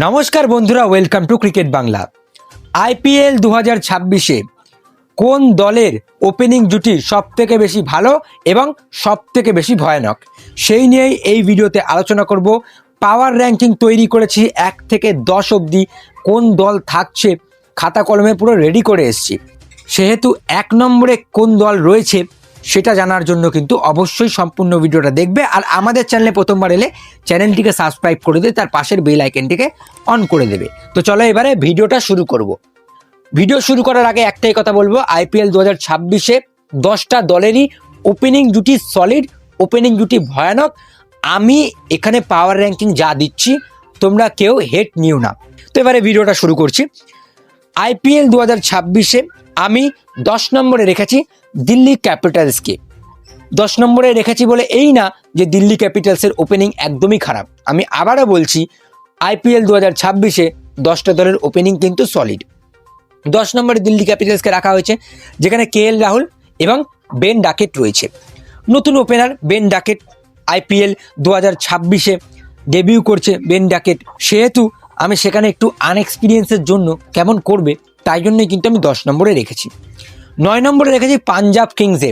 নমস্কার বন্ধুরা welcome to cricket Bangla IPL দু হাজার ছাব্বিশে কোন দলের ওপেনিং জুটি সব থেকে বেশি ভালো এবং সব থেকে বেশি ভয়ানক? সেই নিয়েই এই ভিডিওতে আলোচনা করব। পাওয়ার র্যাঙ্কিং তৈরি করেছি এক থেকে দশ অবধি। কোন দল থাকছে? খাতা কলমে পুরো রেডি করে এসেছি। সেহেতু এক নম্বরে কোন দল রয়েছে? সেটা জানার জন্য কিন্তু অবশ্যই সম্পূর্ণ ভিডিওটা দেখবে আর আমাদের চ্যানেলে প্রথমবার এলে চ্যানেলটিকে সাবস্ক্রাইব করে দিয়ে তার পাশের বেল আইকনটিকে অন করে দেবে। তো চলো এবারে ভিডিওটা শুরু করব। ভিডিও শুরু করার আগে একটাই কথা বলব, আইপিএল দু হাজার ছাব্বিশে দশটা দলেরই ওপেনিং জুটি সলিড ওপেনিং জুটি ভয়ানক। আমি এখানে পাওয়ার র্যাঙ্কিং যা দিচ্ছি, তোমরা কেউ হেট নিও না। তো এবারে ভিডিওটা শুরু করছি। আইপিএল দু হাজার ছাব্বিশে আমি দশ নম্বরে রেখেছি দিল্লি ক্যাপিটালসকে দশ নম্বরে রেখেছি বলে এই না যে দিল্লি ক্যাপিটালসের ওপেনিং একদমই খারাপ। আমি আবারও বলছি আইপিএল দু হাজার ছাব্বিশে দশটা দলের ওপেনিং কিন্তু সলিড দশ নম্বরে দিল্লি ক্যাপিটালসকে রাখা হয়েছে, যেখানে কে এল রাহুল এবং বেন ডাকেট রয়েছে। নতুন ওপেনার বেন ডাকেট আইপিএল দু হাজার ছাব্বিশে ডেবিউ করছে বেন ডাকেট সেহেতু আমি সেখানে একটু আনএক্সপিরিয়েন্সের জন্য কেমন করবে, তাই জন্যই কিন্তু আমি দশ নম্বরে রেখেছি। নয় নম্বরে রেখেছি পাঞ্জাব কিংসে।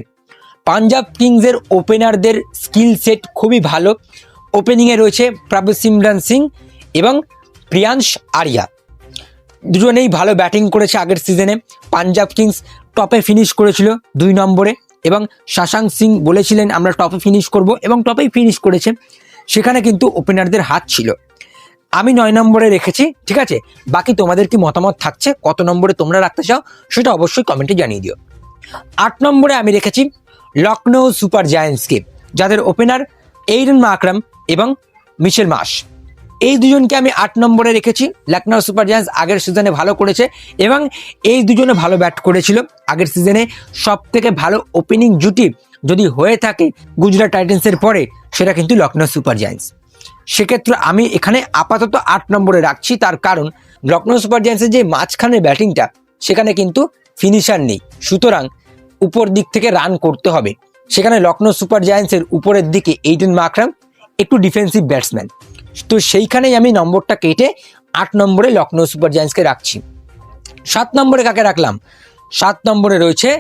পাঞ্জাব কিংসের ওপেনারদের স্কিল সেট খুবই ভালো। ওপেনিংয়ে রয়েছে প্রভু সিমরান সিং এবং প্রিয়াংশ আরিয়া। দুজনেই ভালো ব্যাটিং করেছে আগের সিজনে। পাঞ্জাব কিংস টপে ফিনিশ করেছিল দুই নম্বরে এবং শাশাং সিং বলেছিলেন, আমরা টপে ফিনিশ করব এবং টপেই ফিনিশ করেছে। সেখানে কিন্তু ওপেনারদের হাত ছিল। আমি নয় নম্বরে রেখেছি, ঠিক আছে? বাকি তোমাদের কি মতামত থাকছে? কত নম্বরে তোমরা রাখতে চাও? সেটা অবশ্যই কমেন্টে জানিয়ে দিও। আট নম্বরে আমি রেখেছি লখনৌ সুপার জায়ান্টসকে যাদের ওপেনার এইরন মাকরাম এবং মিশেল মাস এই দুজনকে আমি আট নম্বরে রেখেছি। লখনৌ সুপার জায়ান্টস আগের সিজনে ভালো করেছে এবং এই দুজনে ভালো ব্যাট করেছিল। আগের সিজনে সব থেকে ভালো ওপেনিং জুটি যদি হয়ে থাকে গুজরাট টাইটেন্সের পরে, সেটা কিন্তু লখনৌ সুপার জায়ান্টস। সেক্ষেত্রে আমি এখানে আপাতত আট নম্বরে রাখছি, তার কারণ লখনৌ সুপার জায়ান্টসের যে মাঝখানে ব্যাটিংটা, সেখানে কিন্তু ফিনিশার নেই। সুতরাং উপর দিক থেকে রান করতে হবে। সেখানে লখনৌ সুপার জায়ান্টসের উপরের দিকে এইটেন মাকরাম একটু ডিফেন্সিভ ব্যাটসম্যান তো সেইখানেই আমি নম্বরটা কেটে আট নম্বরে লখনৌ সুপার জায়ান্টসকে রাখছি। সাত নম্বরে কাকে রাখলাম? সাত নম্বরে রয়েছে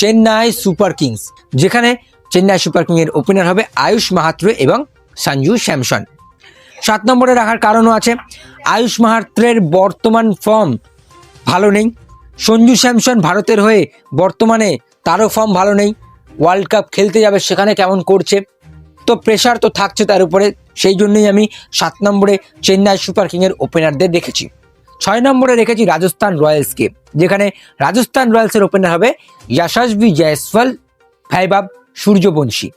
চেন্নাই সুপার কিংস, যেখানে চেন্নাই সুপার কিংয়ের ওপেনার হবে আয়ুষ মাহাত্র এবং সঞ্জু স্যামসন। সাত নম্বরে রাখার কারণও আছে। আয়ুষ মাহাত্রের বর্তমান ফর্ম ভালো নেই। সঞ্জু স্যামসন ভারতের হয়ে বর্তমানে তারও ফর্ম ভালো নেই। ওয়ার্ল্ড কাপ খেলতে যাবে সেখানে কেমন করছে? তো প্রেশার তো থাকছে তার উপরে। সেই জন্যই আমি সাত নম্বরে চেন্নাই সুপার কিংয়ের ওপেনারদের রেখেছি ছয় নম্বরে রেখেছি রাজস্থান রয়্যালসকে, যেখানে রাজস্থান রয়্যালসের ওপেনার হবে যশস্বী জয়সওয়াল ভাইবাব সূর্যবংশী।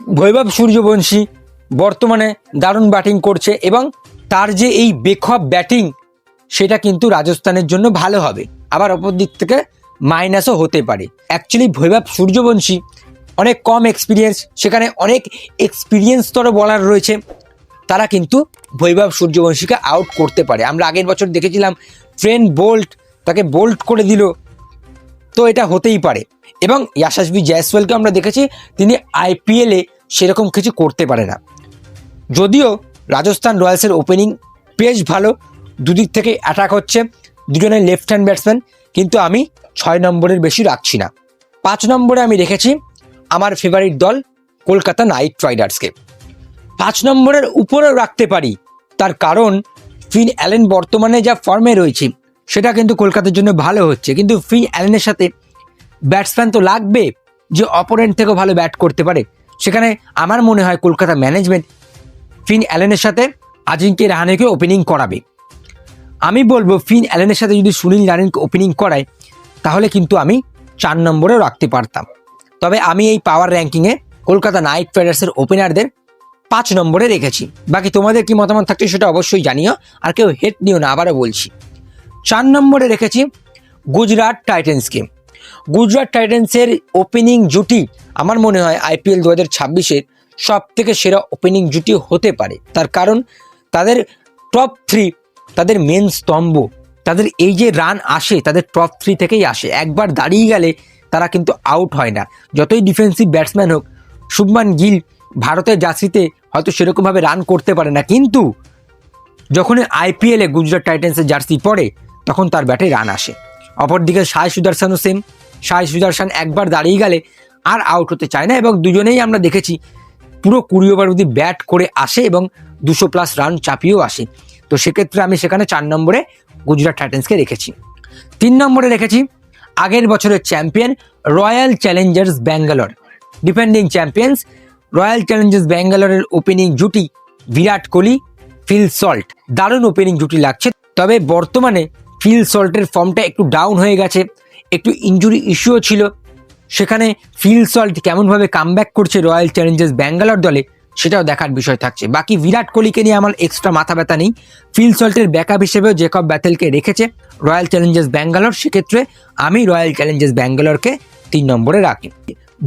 ভৈভব সূর্যবংশী বর্তমানে দারুণ ব্যাটিং করছে এবং তার যে এই বেখব ব্যাটিং, সেটা কিন্তু রাজস্থানের জন্য ভালো হবে। আবার অপর দিক থেকে মাইনাসও হতে পারে। অ্যাকচুয়ালি ভৈভব সূর্যবংশী অনেক কম এক্সপিরিয়েন্স সেখানে অনেক এক্সপিরিয়েন্স এক্সপিরিয়েন্সতর বলার রয়েছে। তারা কিন্তু ভৈভব সূর্যবংশীকে আউট করতে পারে। আমরা আগের বছর দেখেছিলাম ট্রেন বোল্ট তাকে বোল্ট করে দিল। তো এটা হতেই পারে। এবং ইয়াশাসবি জয়সওয়ালকে আমরা দেখেছি, তিনি আইপিএলে সেরকম কিছু করতে পারে না। যদিও রাজস্থান রয়্যালসের ওপেনিং বেশ ভালো, দুদিক থেকে অ্যাটাক হচ্ছে দুজনের লেফট হ্যান্ড ব্যাটসম্যান কিন্তু আমি ছয় নম্বরের বেশি রাখছি না। পাঁচ নম্বরে আমি রেখেছি আমার ফেভারিট দল কলকাতা নাইট রাইডার্সকে পাঁচ নম্বরের উপরেও রাখতে পারি, তার কারণ ফিন অ্যালেন বর্তমানে যা ফর্মে রয়েছে, সেটা কিন্তু কলকাতার জন্য ভালো হচ্ছে। কিন্তু ফিন অ্যালেনের সাথে ব্যাটসম্যান তো লাগবে যে অপোনেন্ট থেকেও ভালো ব্যাট করতে পারে। সেখানে আমার মনে হয় কলকাতা ম্যানেজমেন্ট ফিন অ্যালেনের সাথে আজিঙ্কে রাহানেকে ওপেনিং করাবে। আমি বলব, ফিন অ্যালেনের সাথে যদি সুনীল নারিনকে ওপেনিং করায়, তাহলে কিন্তু আমি চার নম্বরেও রাখতে পারতাম। তবে আমি এই পাওয়ার র্যাঙ্কিংয়ে কলকাতা নাইট রাইডার্সের ওপেনারদের পাঁচ নম্বরে রেখেছি। বাকি তোমাদের কি মতামত থাকছে সেটা অবশ্যই জানিও, আর কেউ হেট নিও না, আবারও বলছি। চার নম্বরে রেখেছি গুজরাট টাইটেন্সকে। গুজরাট টাইটেন্সের ওপেনিং জুটি, আমার মনে হয় আইপিএল দু হাজার ছাব্বিশের সব থেকে সেরা ওপেনিং জুটি হতে পারে। তার কারণ, তাদের টপ থ্রি তাদের মেন স্তম্ভ, তাদের এই যে রান আসে, তাদের টপ থ্রি থেকেই আসে। একবার দাঁড়িয়ে গেলে তারা কিন্তু আউট হয় না। যতই ডিফেন্সিভ ব্যাটসম্যান হোক, শুভমান গিল ভারতের জার্সিতে হয়তো সেরকমভাবে রান করতে পারে না। কিন্তু, যখনই আইপিএলে গুজরাট টাইটান্সের জার্সি পরে তখন তার ব্যাটে রান আসে। অপরদিকে সাই সুদর্শনও সেম সাই সুদর্শন একবার দাঁড়িয়ে গেলে আর আউট হতে চায় না এবং দুজনেই আমরা দেখেছি পুরো কুড়ি ওভার অবধি ব্যাট করে আসে এবং দুশো প্লাস রান চাপিয়েও আসে। তো সেক্ষেত্রে আমি সেখানে চার নম্বরে গুজরাট টাইটান্সকে রেখেছি। তিন নম্বরে রেখেছি আগের বছরের champion Royal Challengers Bangalore defending champions Royal Challengers ব্যাঙ্গালোরের ওপেনিং জুটি বিরাট কোহলি ফিল সল্ট দারুণ ওপেনিং জুটি লাগছে, তবে বর্তমানে ফিল সল্টের ফর্মটা একটু ডাউন হয়ে গেছে, একটু ইঞ্জুরি ইস্যুও ছিল। সেখানে ফিল সল্ট কেমনভাবে কামব্যাক করছে রয়্যাল চ্যালেঞ্জার্স ব্যাঙ্গালোর দলে, সেটাও দেখার বিষয় থাকছে। বাকি বিরাট কোহলিকে নিয়ে আমার এক্সট্রা মাথা ব্যথা নেই। ফিল সল্টের ব্যাকআপ হিসেবেও জেকব ব্যাথেলকে রেখেছে রয়্যাল চ্যালেঞ্জার্স ব্যাঙ্গালোর সেক্ষেত্রে আমি রয়্যাল চ্যালেঞ্জার্স ব্যাঙ্গালোরকে তিন নম্বরে রাখি।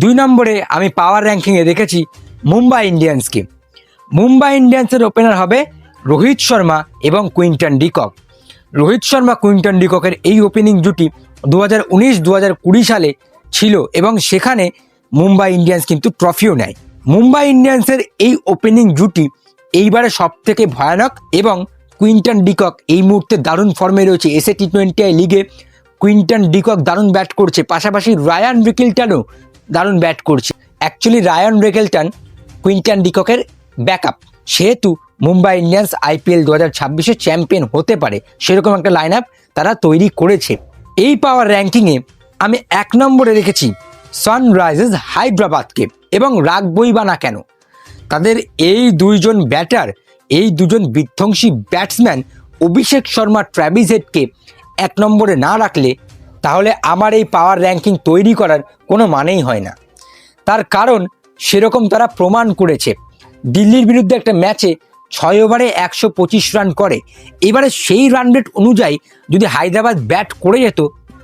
দুই নম্বরে আমি পাওয়ার র্যাঙ্কিংয়ে রেখেছি মুম্বাই ইন্ডিয়ান্সকে মুম্বাই ইন্ডিয়ান্সের ওপেনার হবে রোহিত শর্মা এবং Quinton de Kock. Rohit Sharma, Quinton ডিককের এই ওপেনিং জুটি দু হাজার উনিশ, দু হাজার কুড়ি সালে ছিল এবং সেখানে মুম্বাই ইন্ডিয়ান্স কিন্তু ট্রফিও নেয়। মুম্বাই ইন্ডিয়ান্সের এই ওপেনিং জুটি এইবারে সব থেকে ভয়ানক এবং কুইন্টন ডিকক এই মুহূর্তে দারুণ ফর্মে রয়েছে। এসএ টি টোয়েন্টি লিগে কুইন্টন ডিকক দারুণ ব্যাট করছে। পাশাপাশি রায়ান রিকেলটনও দারুণ ব্যাট করছে। অ্যাকচুয়ালি রায়ান রিকেলটন কুইন্টন ডিককের ব্যাকআপ সেহেতু মুম্বাই ইন্ডিয়ান্স আইপিএল দু হাজার ছাব্বিশে চ্যাম্পিয়ন হতে পারে। সেরকম একটা লাইন আপ তারা তৈরি করেছে। এই পাওয়ার র্যাঙ্কিংয়ে আমি এক নম্বরে রেখেছি সানরাইজার্স হায়দ্রাবাদকে এবং রাখবই বা না কেন? তাদের এই দুইজন ব্যাটার, এই দুজন বিধ্বংসী ব্যাটসম্যান অভিষেক শর্মা ট্র্যাভিস হেডকে এক নম্বরে না রাখলে তাহলে আমার এই পাওয়ার র্যাঙ্কিং তৈরি করার কোনো মানেই হয় না। তার কারণ সেরকম তারা প্রমাণ করেছে। দিল্লির বিরুদ্ধে একটা ম্যাচে ছয় ওভারে একশো পঁচিশ রান করে। এবারে সেই রান রেট অনুযায়ী যদি হায়দ্রাবাদ ব্যাট করে যেত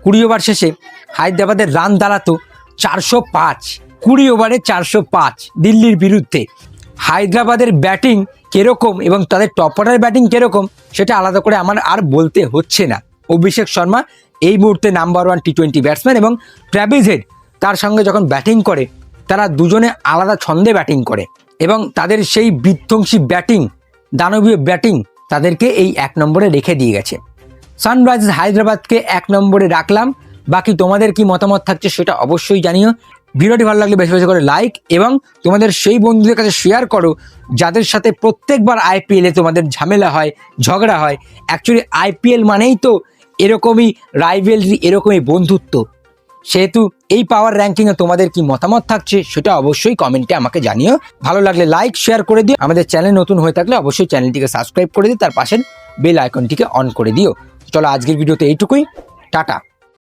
কুড়ি ওভার শেষে হায়দ্রাবাদের রান দাঁড়াতো চারশো পাঁচ, কুড়ি ওভারে চারশো পাঁচ দিল্লির বিরুদ্ধে। হায়দ্রাবাদের ব্যাটিং কীরকম এবং তাদের টপ অর্ডার ব্যাটিং কীরকম সেটা আলাদা করে আমার আর বলতে হচ্ছে না। অভিষেক শর্মা এই মুহূর্তে number one T twenty batsman এবং ট্র্যাভিস হেড তার সঙ্গে যখন ব্যাটিং করে, তারা দুজনে আলাদা ছন্দে ব্যাটিং করে এবং তাদের সেই বিধ্বংসী ব্যাটিং দানবীয় ব্যাটিং তাদেরকে এই এক নম্বরে রেখে দিয়ে গেছে। সানরাইজার্স হায়দ্রাবাদকে এক নম্বরে রাখলাম। বাকি তোমাদের কি মতামত থাকছে সেটা অবশ্যই জানিও। ভিডিওটি ভালো লাগলে বেশি বেশি করে লাইক এবং তোমাদের সেই বন্ধুদের কাছে শেয়ার করো, যাদের সাথে প্রত্যেকবার আইপিএলে তোমাদের ঝামেলা হয়, ঝগড়া হয়। অ্যাকচুয়ালি আইপিএল মানেই তো এরকমই রাইভেলরি এরকমই বন্ধুত্ব। সেহেতু এই পাওয়ার র্যাঙ্কিংয়ে তোমাদের কি মতামত থাকছে সেটা অবশ্যই কমেন্টে আমাকে জানিও। ভালো লাগলে লাইক শেয়ার করে দিও। আমাদের চ্যানেল নতুন হয়ে থাকলে অবশ্যই চ্যানেলটিকে সাবস্ক্রাইব করে দিও। তার পাশের বেল আইকনটিকে অন করে দিও। চলো আজকের ভিডিওতে এইটুকুই টাটা।